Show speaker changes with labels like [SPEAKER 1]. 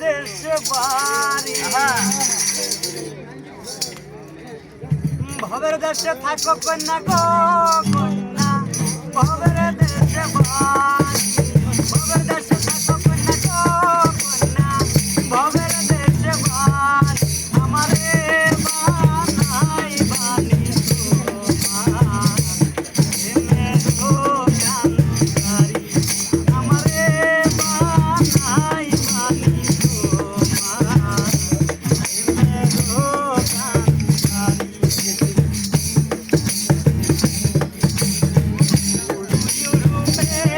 [SPEAKER 1] দেশে বাড়ি ভবের দেশে থাকো কন্যা গো কন্যা। ভবের